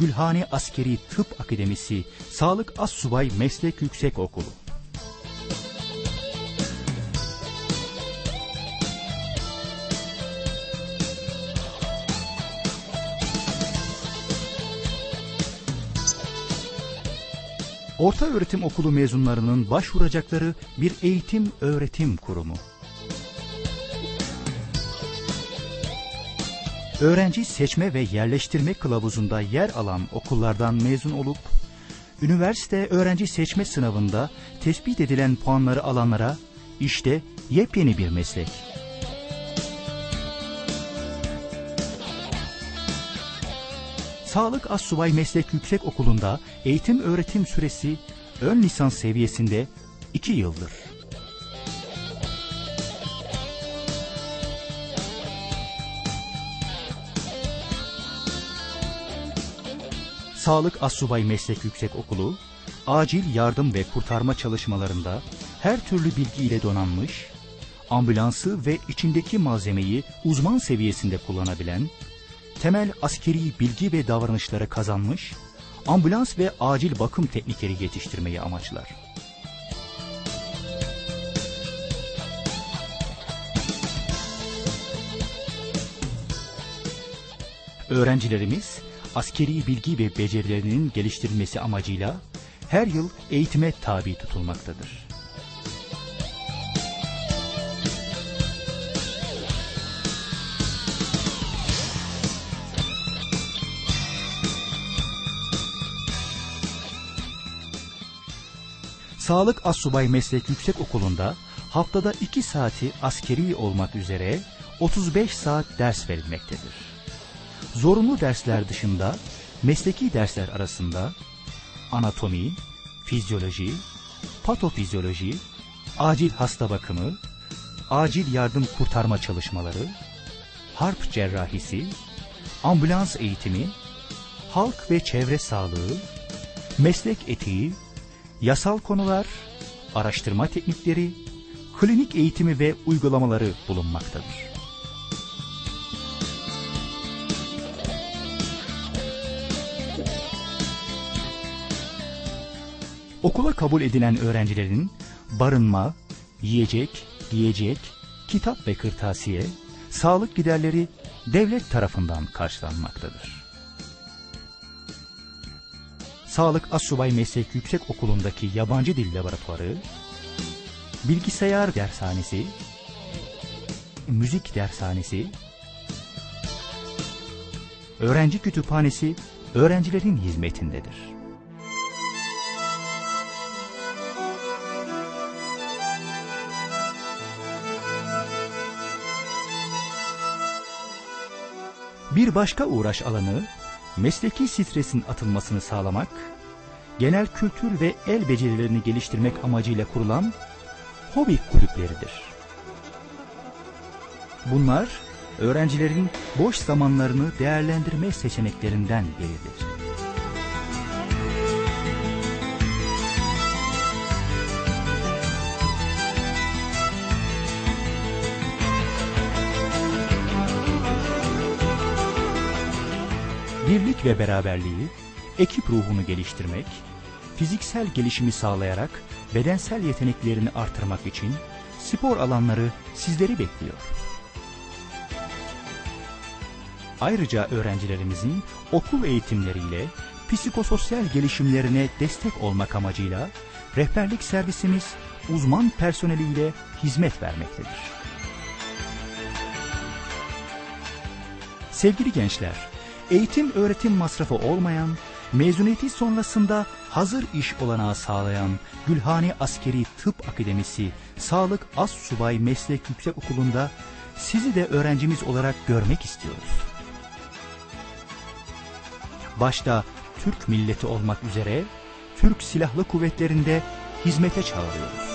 Gülhane Askeri Tıp Akademisi Sağlık Assubay Meslek Yüksek Okulu. Orta öğretim okulu mezunlarının başvuracakları bir eğitim öğretim kurumu. Öğrenci seçme ve yerleştirme kılavuzunda yer alan okullardan mezun olup, üniversite öğrenci seçme sınavında tespit edilen puanları alanlara işte yepyeni bir meslek. Sağlık Assubay Meslek Yüksek Okulu'nda eğitim öğretim süresi ön lisans seviyesinde 2 yıldır. Sağlık Assubay Meslek Yüksek Okulu, acil yardım ve kurtarma çalışmalarında her türlü bilgi ile donanmış, ambulansı ve içindeki malzemeyi uzman seviyesinde kullanabilen, temel askeri bilgi ve davranışları kazanmış, ambulans ve acil bakım teknikleri yetiştirmeyi amaçlar. Öğrencilerimiz askeri bilgi ve becerilerinin geliştirilmesi amacıyla her yıl eğitime tabi tutulmaktadır. Sağlık Assubay Meslek Yüksek Okulu'nda haftada 2 saati askeri olmak üzere 35 saat ders verilmektedir. Zorunlu dersler dışında mesleki dersler arasında anatomi, fizyoloji, patofizyoloji, acil hasta bakımı, acil yardım kurtarma çalışmaları, harp cerrahisi, ambulans eğitimi, halk ve çevre sağlığı, meslek etiği, yasal konular, araştırma teknikleri, klinik eğitimi ve uygulamaları bulunmaktadır. Okula kabul edilen öğrencilerin barınma, yiyecek, giyecek, kitap ve kırtasiye, sağlık giderleri devlet tarafından karşılanmaktadır. Sağlık Assubay Meslek Yüksek Okulu'ndaki yabancı dil laboratuvarı, bilgisayar dershanesi, müzik dershanesi, öğrenci kütüphanesi öğrencilerin hizmetindedir. Bir başka uğraş alanı mesleki stresin atılmasını sağlamak, genel kültür ve el becerilerini geliştirmek amacıyla kurulan hobi kulüpleridir. Bunlar öğrencilerin boş zamanlarını değerlendirme seçeneklerinden biridir. Birlik ve beraberliği, ekip ruhunu geliştirmek, fiziksel gelişimi sağlayarak bedensel yeteneklerini artırmak için spor alanları sizleri bekliyor. Ayrıca öğrencilerimizin okul eğitimleriyle psikososyal gelişimlerine destek olmak amacıyla rehberlik servisimiz uzman personeliyle hizmet vermektedir. Sevgili gençler, eğitim öğretim masrafı olmayan, mezuniyeti sonrasında hazır iş olanağı sağlayan Gülhane Askeri Tıp Akademisi Sağlık As Subay Meslek Yüksek Okulu'nda sizi de öğrencimiz olarak görmek istiyoruz. Başta Türk milleti olmak üzere Türk Silahlı Kuvvetleri'nde hizmete çağırıyoruz.